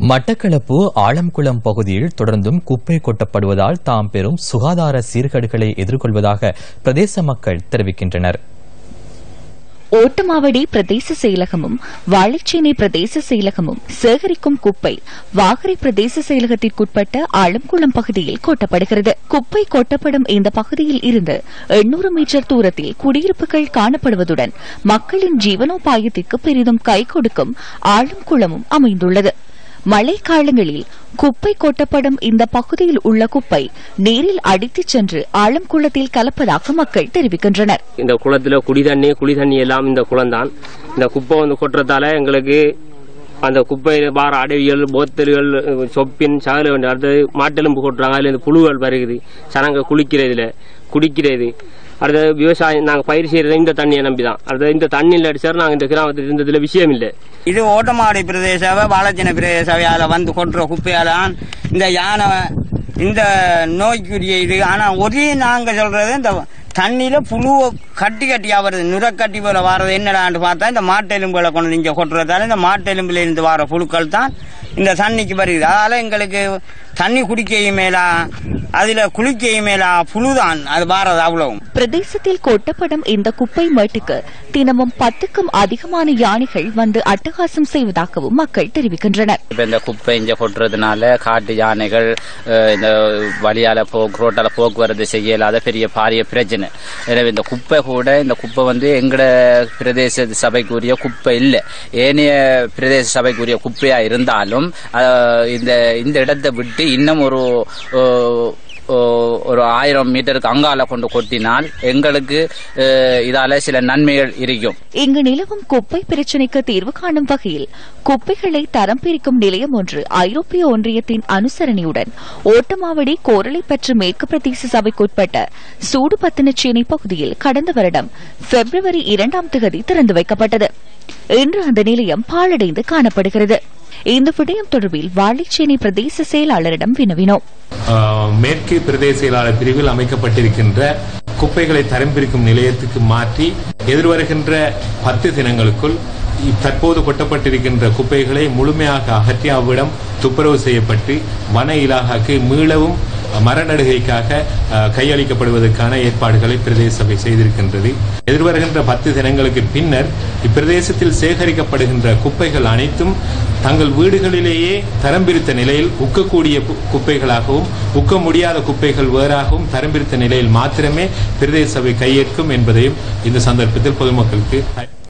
மட்டக்களப்பு ஆலம்குளம் பகுதியில் தொடர்ந்தும் குப்பை கொட்டப்படுவதால் தாம் பெறும் சுகாதார சீர்கேடுகளை எதிர்கொள்வதாக பிரதேச மக்கள் தெரிவிக்கின்றனர். ஓட்டமாவடி பிரதேச செயலகமும் வாழைச்சேனை பிரதேச செயலகமும் சேகரிக்கும் குப்பை வாகரை பிரதேச செயலகத்திற்குட்பட்ட ஆலம்குளம் பகுதியில் கொட்டப்படுகிறது. குப்பை கொட்டப்படும் இந்த பகுதியில் இருந்து எண்ணூறு மீட்டர் தூரத்தில் குடியிருப்புகள் காணப்படுவதுடன் மக்களின் ஜீவனோபாயத்திற்கு பெரிதும் கை கொடுக்கும் ஆலம்குளமும் அமைந்துள்ளது. மழை காலங்களில் குப்பை கொட்டப்படும் இந்த பகுதியில் உள்ள குப்பை நீரில் அடித்துச் சென்று ஆழம்குளத்தில் கலப்பதாக மக்கள் தெரிவிக்கின்றனர். இந்த குளத்தில் குடி தண்ணி தண்ணி எல்லாம் இந்த குளம்தான். இந்த குப்பை வந்து கொட்டுறதால எங்களுக்கு அந்த குப்பை வார அடவிகள் போத்தல்கள் சொப்பின் சகல வேண்டிய அடுத்தது மாட்டெலும்பு கொட்டுறாங்க. அதில் இந்த புழுகள் வருகுது சனங்க குளிக்கிறதுல குடிக்கிறது. அடுத்தது விவசாயம் நாங்கள் பயிர் செய்யறது இந்த தண்ணியை நம்பி தான் அடுத்தது இந்த தண்ணியில் அடிச்சாரு நாங்கள் இந்த கிராமத்தில் இருந்ததுல விஷயம் இல்லை. இது ஓட்டமாடி பிரதேசவை பாலச்சின பிரதேசவையால வந்து கொட்டுற குப்பையால இந்த யானை இந்த நோய்க்குரிய இது. ஆனா ஒரே நாங்க சொல்றது இந்த தண்ணியில புழுவை கட்டி கட்டியா வருது நுரக்கட்டி போல வர்றது என்னடான்னு பார்த்தா இந்த மாட்டெலும்புகளை கொண்டு இங்க கொட்டுறதால இந்த மாட்டெலும்புல இருந்து வர புழுக்கள் தான் இந்த தண்ணிக்கு வருது. அதால எங்களுக்கு தண்ணி குடிக்கையும் மேலா அதுல குளிக்கையும் மேலா புழுதான். அது வாரது அவ்வளவும் பிரதேசத்தில் கொட்டப்படும் இந்த குப்பை மேட்டுக்கு தினமும் பத்துக்கும் அதிகமான யானைகள் வந்து அட்டகாசம் செய்வதாகவும் மக்கள் தெரிவிக்கின்றனர். இப்ப இந்த குப்பை இங்க கொட்டுறதுனால காட்டு யானைகள் இந்த வழியால போக்கு ரோட்டால போக்குவரத்து செய்ய இயலாத பெரிய பாரிய பிரச்சனை. எனவே இந்த குப்பை கூட இந்த குப்பை வந்து எங்கட பிரதேச சபைக்குரிய குப்பை இல்லை. ஏனைய பிரதேச சபைக்குரிய குப்பையா இருந்தாலும் இந்த இந்த இடத்தை விட்டு இன்னும் ஒரு ஒரு ஆயிரம் மீட்டருக்கு அங்கால கொண்டு கொட்டினால் எங்களுக்கு இதால சில நன்மைகள் இருக்கும். இங்கு நிலவும் குப்பை பிரச்சினைக்கு தீர்வு காணும் வகையில் குப்பைகளை தரம் பிரிக்கும் நிலையம் ஒன்று ஐரோப்பிய ஒன்றியத்தின் அனுசரணையுடன் ஓட்டமாவடி கோரளைப்பற்று மேற்கு பிரதேச சபைக்குட்பட்ட சூடுபத்தினச்சேனை பகுதியில் கடந்த வருடம் பிப்ரவரி இரண்டாம் தேதி திறந்து வைக்கப்பட்டது. இன்று அந்த நிலையம் பாழடைந்து காணப்படுகிறது. இந்த விடயம் தொடர்பில் வாழைச்சேனை பிரதேச செயலாளரிடம் வினவினோம். மேற்கு பிரதேச செயலாளர் பிரிவில் அமைக்கப்பட்டிருக்கின்ற குப்பைகளை தரம் பிரிக்கும் நிலையத்துக்கு மாற்றி எதிர்வருகின்ற பத்து தினங்களுக்குள் தற்போது கொட்டப்பட்டிருக்கின்ற குப்பைகளை முழுமையாக அகற்றி அவ்விடம் துப்புரவு செய்யப்பட்டு வன இலாகாக்கு மீளவும் மரநடுகைக்காக கையளிக்கப்படுவதற்கான ஏற்பாடுகளை பிரதேச சபை செய்திருக்கின்றது. எதிர்வருகின்ற பத்து தினங்களுக்கு பின்னர் இப்பிரதேசத்தில் சேகரிக்கப்படுகின்ற குப்பைகள் அனைத்தும் தங்கள் வீடுகளிலேயே தரம் பிரித்த நிலையில் உக்கக்கூடிய குப்பைகளாகவும் உக்க முடியாத குப்பைகள் வேறாகவும் தரம் பிரித்த நிலையில் மாத்திரமே பிரதேச சபை கையேற்கும் என்பதையும் இந்த சந்தர்ப்பத்தில் பொதுமக்களுக்கு